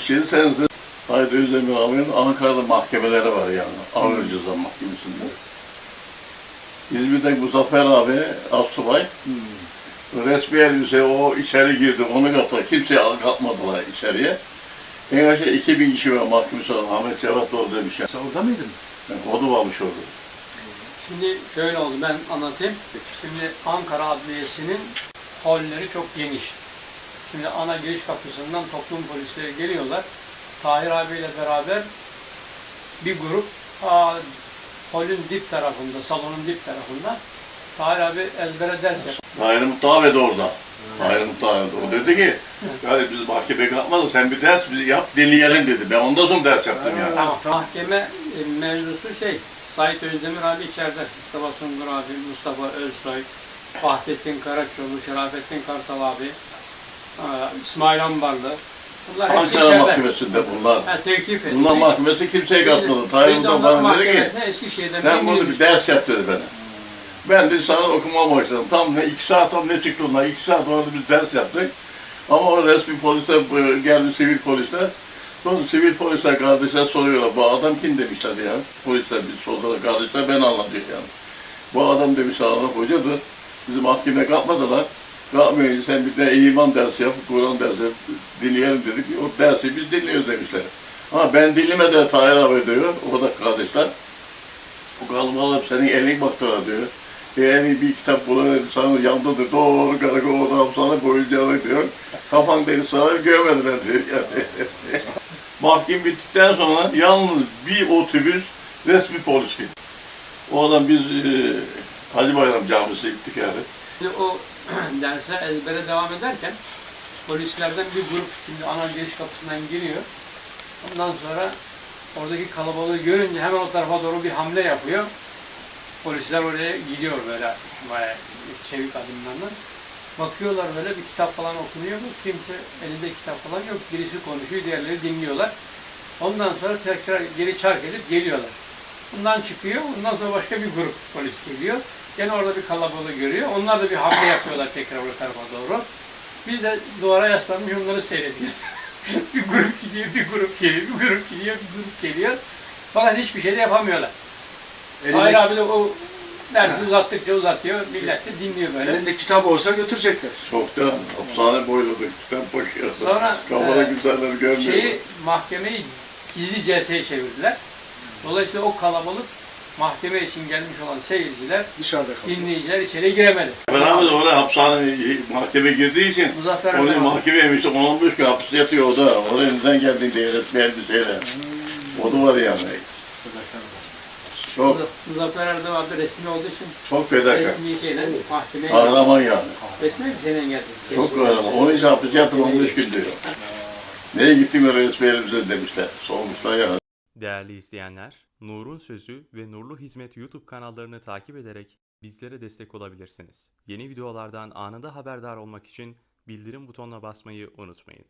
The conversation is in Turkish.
67 senesinde Haydi Özdemir abinin Ankara'da mahkemeleri var yani. Ağır Ceza Mahkemesi'nde. İzmir'de Muzaffer abi, Assubay. Resmi elbise o içeri girdi, onu kattı. Kimseye katmadılar içeriye. En aşağı 2000 kişi var mahkemesi olan Ahmet Cevat doğru demiş. Yani. Sen orada mıydın? O da varmış orada. Şimdi şöyle oldu ben anlatayım. Şimdi Ankara Adliyesi'nin holleri çok geniş. Şimdi ana giriş kapısından toplum polisleri geliyorlar. Tahir abiyle beraber bir grup ta holün dip tarafında, salonun dip tarafında Tahir abi ezbere ders yapıyor. Tahir Muhtar de orada. Tahir Muhtar O dedi ki, yani biz mahkemeye kalkmadık, sen bir ders yap, dinleyelim dedi. Ben ondan sonra ders yaptım yani. Tamam. Mahkeme e, mevzusu şey, Sait Özdemir abi içeride, Mustafa Sungur abi, Mustafa Özsoy, Fahrettin Karaçoğlu, Şerafettin Kartal abi, İsmail Ambarlı. Bunlar hepsi Ankara içeride. Mahkemesi'nde bunlar. Ha, tevkif edildi. Bunlar mahkemesi kimseye katmadı. Onların bana dedi ki, Eskişehir'den sen burada bir ders yap dedi bana. Ben de sana okumaya başladım. Tam ne iki saat tam ne çıktı onlar. İki saat orada biz ders yaptık. Ama o resmi polisler e, geldi sivil polisler. Sonra sivil polisler kardeşler soruyorlar. Bu adam kim demişler ya. Polisler biz soruyorlar kardeşler ben anlatıyor yani. Bu adam demişler Allah hocadır. Bizi mahkemeye katmadılar. Kalkmayınca sen bir de iman dersi yap, Kur'an dersi yap, dinleyelim dedik. O dersi biz dinliyoruz demişler. Ama ben dinlemeden Tahir abi diyor, o da kardeşler. Bu kalmalar senin elin baktılar diyor. Eğer bir kitap bulalım sana yandadır doğru karakolda sana koyacağını diyor. Kafan deli sana görmediler diyor. Yani. Mahkem bittikten sonra yalnız bir otobüs resmi polis gitti. O adam biz e, Hacı Bayram Camisi'ne gittik yani. Şimdi o derse ezbere devam ederken polislerden bir grup şimdi ana giriş kapısından giriyor. Ondan sonra oradaki kalabalığı görünce hemen o tarafa doğru bir hamle yapıyor. Polisler oraya gidiyor böyle bayağı çevik adımlarla. Bakıyorlar böyle bir kitap falan okunuyor mu? Kimse elinde kitap falan yok. Birisi konuşuyor, diğerleri dinliyorlar. Ondan sonra tekrar geri çark edip geliyorlar. Bundan çıkıyor, ondan sonra başka bir grup polis geliyor. Gene orada bir kalabalığı görüyor. Onlar da bir hamle yapıyorlar tekrar o tarafa doğru. Biz de duvara yaslanmış onları seyrediyoruz. bir grup gidiyor, bir grup geliyor, bir grup gidiyor, bir grup geliyor. Fakat hiçbir şey de yapamıyorlar. Hayır abi de o dersi uzattıkça uzatıyor, millet de dinliyor böyle. Elinde kitap olsa götürecekler. Çoktan hapishane boyladık, kitap bakıyoruz. Sonra, Kafada e, güzeller görmüyoruz. Şeyi, mahkemeyi gizli celseye çevirdiler. Dolayısıyla o kalabalık mahkeme için gelmiş olan seyirciler, Dışarıda kalıyor. dinleyiciler içeri giremedi. Ben abi de oraya hapishane mahkeme girdiği için Muzaffer Orada Efendi- mahkeme yemişti, 10-15 gün hapis yatıyor o da. Oraya elinden geldiğinde diye resmi elbiseyle. O da var yani. Çok, Muzaffer Erdem abi resmi olduğu için çok fedakar. resmi şeyle mahkemeye Kahraman yani. resmi bir sene geldi. Çok kahraman. Onun için hapis yattım 15 gün diyor. Neye gittin oraya resmi elbise demişler. Sormuşlar ya. Değerli izleyenler, Nur'un Sözü ve Nurlu Hizmet YouTube kanallarını takip ederek bizlere destek olabilirsiniz. Yeni videolardan anında haberdar olmak için bildirim butonuna basmayı unutmayın.